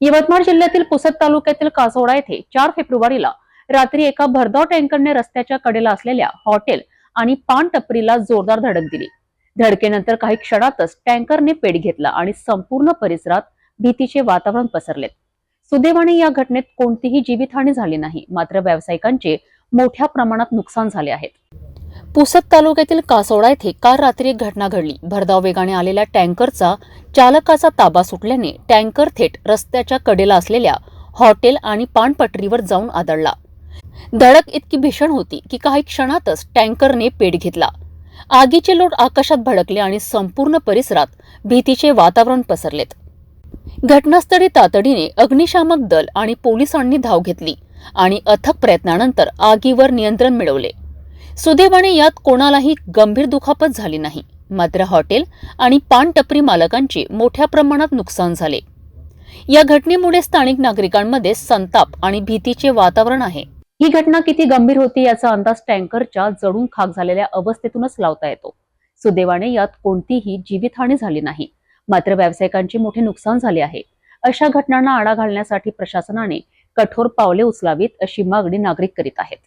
यवतमाळ जिल्ह्यातील पुसद तालुक्यातील कासोडा येथे चार फेब्रुवारीला रात्री एका भरधाव टँकरने रस्त्याच्या कडेला असलेल्या हॉटेल आणि पान टपरीला जोरदार धडक दिली. धडकेनंतर काही क्षणातच टँकरने पेट घेतला आणि संपूर्ण परिसरात भीतीचे वातावरण पसरले. सुदैवाने या घटनेत कोणतीही जीवितहानी झाली नाही मात्र व्यावसायिकांचे मोठ्या प्रमाणात नुकसान झाले आहे. पुसद तालुक्यातील कासोडा येथे काल रात्री एक घटना घडली. भरधाव वेगाने आलेल्या टँकरचा चालकाचा ताबा सुटल्याने टँकर थेट रस्त्याच्या कडेला असलेल्या हॉटेल आणि पाणपटरीवर जाऊन आदळला. धडक इतकी भीषण होती की काही क्षणातच टँकरने पेट घेतला. आगीचे लोट आकाशात भडकले आणि संपूर्ण परिसरात भीतीचे वातावरण पसरलेत. घटनास्थळी तातडीने अग्निशामक दल आणि पोलिसांनी धाव घेतली आणि अथक प्रयत्नानंतर आगीवर नियंत्रण मिळवले. सुदैवाने यात कोणालाही गंभीर दुखापत झाली नाही. मात्र हॉटेल आणि पानटपरी मालकांचे मोठ्या प्रमाणात नुकसान झाले. या घटनेमुळे स्थानिक नागरिकांमध्ये संताप आणि भीतीचे वातावरण आहे. ही घटना किती गंभीर होती याचा अंदाज टँकरच्या जडून खाक झालेल्या अवस्थेतूनच लावता येतो. सुदैवाने यात कोणतीही जीवितहानी झाली नाही. मात्र व्यावसायिकांचे मोठे नुकसान झाले आहे. अशा घटनांना आळा घालण्यासाठी प्रशासनाने कठोर पावले उचलावीत अशी मागणी नागरिक करीत आहेत.